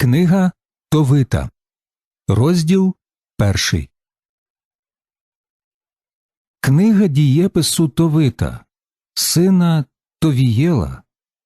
Книга Товита, розділ перший. Книга дієпису Товита, сина Товієла,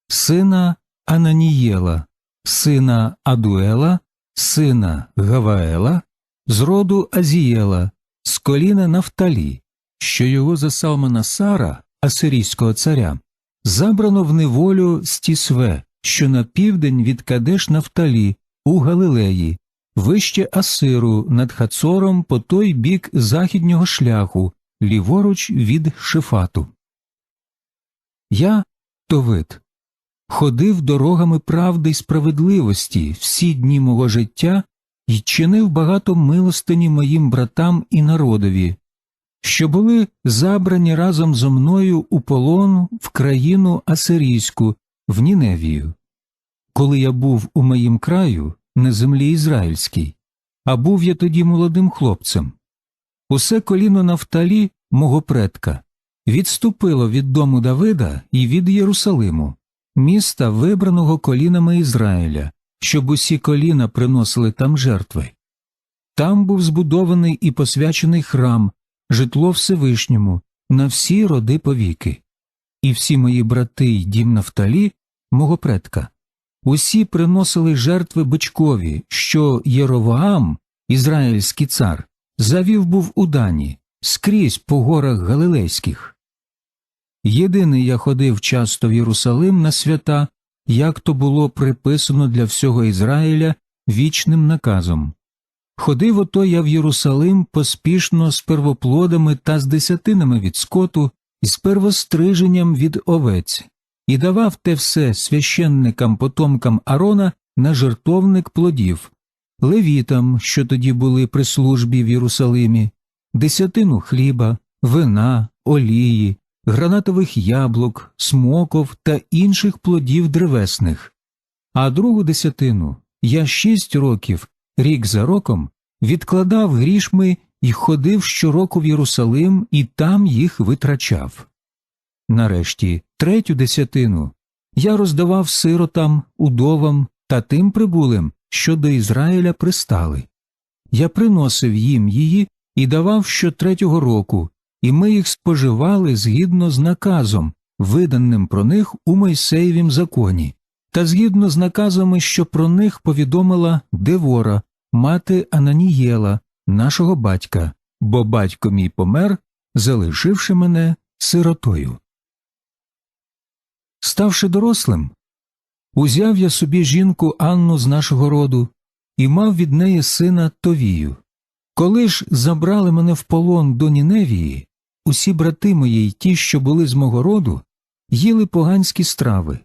сина Ананієла, сина Адуела, сина Гаваела, з роду Азієла, з коліна Нафталі, що його за Салмана Сара, асирійського царя, забрано в неволю з Тісве, що на південь від Кадеш Нафталі, у Галилеї, вище Асиру над Хацором по той бік західнього шляху, ліворуч від Шифату. Я, Товит, ходив дорогами правди й справедливості всі дні мого життя і чинив багато милостині моїм братам і народові, що були забрані разом зо мною у полон в країну Асирійську, в Ніневію. Коли я був у моїм краю, на землі ізраїльській, а був я тоді молодим хлопцем. Усе коліно Нафталі, мого предка, відступило від дому Давида і від Єрусалиму, міста, вибраного колінами Ізраїля, щоб усі коліна приносили там жертви. Там був збудований і посвячений храм, житло Всевишньому, на всі роди повіки. І всі мої брати й дім Нафталі, мого предка, усі приносили жертви бичкові, що Єровоам, ізраїльський цар, завів був у дані, скрізь по горах Галилейських. Єдиний я ходив часто в Єрусалим на свята, як то було приписано для всього Ізраїля вічним наказом. Ходив ото я в Єрусалим поспішно з первоплодами та з десятинами від скоту і з первостриженням від овець, і давав те все священникам потомкам Арона на жертовник плодів, левітам, що тоді були при службі в Єрусалимі, десятину хліба, вина, олії, гранатових яблук, смоков та інших плодів древесних. А другу десятину я шість років, рік за роком, відкладав грішми і ходив щороку в Єрусалим і там їх витрачав. Нарешті, третю десятину я роздавав сиротам, удовам та тим прибулим, що до Ізраїля пристали. Я приносив їм її і давав щотретього року, і ми їх споживали згідно з наказом, виданим про них у Мойсеєвім законі, та згідно з наказами, що про них повідомила Девора, мати Ананієла, нашого батька, бо батько мій помер, залишивши мене сиротою. Ставши дорослим, узяв я собі жінку Анну з нашого роду і мав від неї сина Товію. Коли ж забрали мене в полон до Ніневії, усі брати мої й ті, що були з мого роду, їли поганські страви,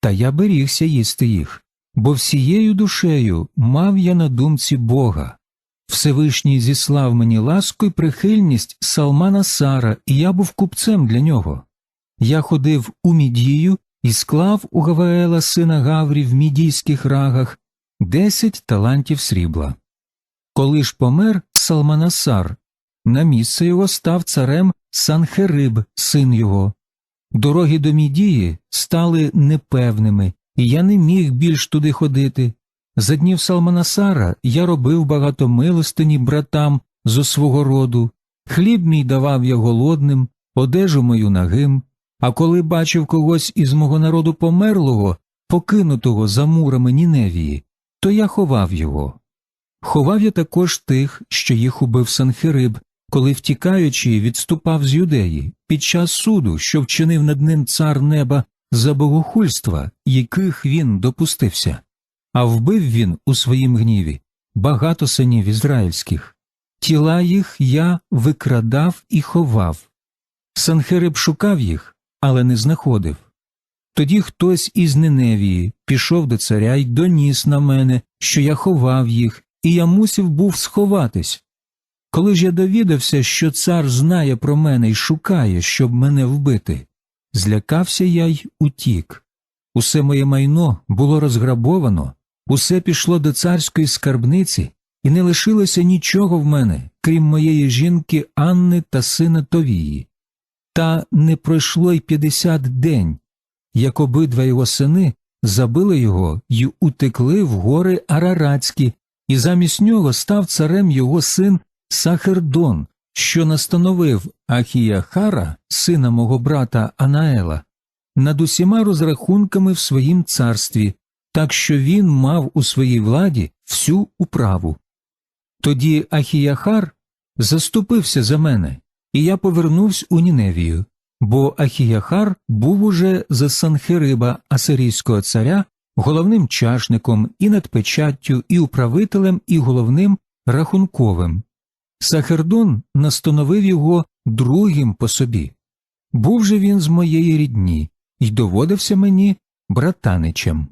та я берігся їсти їх, бо всією душею мав я на думці Бога. Всевишній зіслав мені ласку й прихильність Салмана Сара, і я був купцем для нього. Я ходив у Мідію і склав у Гаваела сина Гаврі в мідійських рагах десять талантів срібла. Коли ж помер Салманасар, на місце його став царем Санхериб, син його. Дороги до Мідії стали непевними, і я не міг більш туди ходити. За днів Салманасара я робив багато милостині братам зо свого роду, хліб мій давав я голодним, одежу мою нагим, а коли бачив когось із мого народу померлого, покинутого за мурами Ніневії, то я ховав його. Ховав я також тих, що їх убив Санхериб, коли втікаючи, відступав з юдеї під час суду, що вчинив над ним цар неба за богохульства, яких він допустився, а вбив він у своїм гніві багато синів ізраїльських. Тіла їх я викрадав і ховав. Санхериб шукав їх, але не знаходив. Тоді хтось із Ниневії пішов до царя й доніс на мене, що я ховав їх, і я мусив був сховатись. Коли ж я довідався, що цар знає про мене і шукає, щоб мене вбити, злякався я й утік. Усе моє майно було розграбовано, усе пішло до царської скарбниці, і не лишилося нічого в мене, крім моєї жінки Анни та сина Товії. Та не пройшло й п'ятдесят день, як обидва його сини забили його й утекли в гори Араратські, і замість нього став царем його син Сахердон, що настановив Ахіяхара, сина мого брата Анаела, над усіма розрахунками в своїм царстві, так що він мав у своїй владі всю управу. Тоді Ахіяхар заступився за мене, і я повернувся у Ніневію, бо Ахіяхар був уже за Санхириба Асирійського царя головним чашником і над печаттю, і управителем, і головним рахунковим. Сахердон настановив його другим по собі. Був же він з моєї рідні й доводився мені братаничем.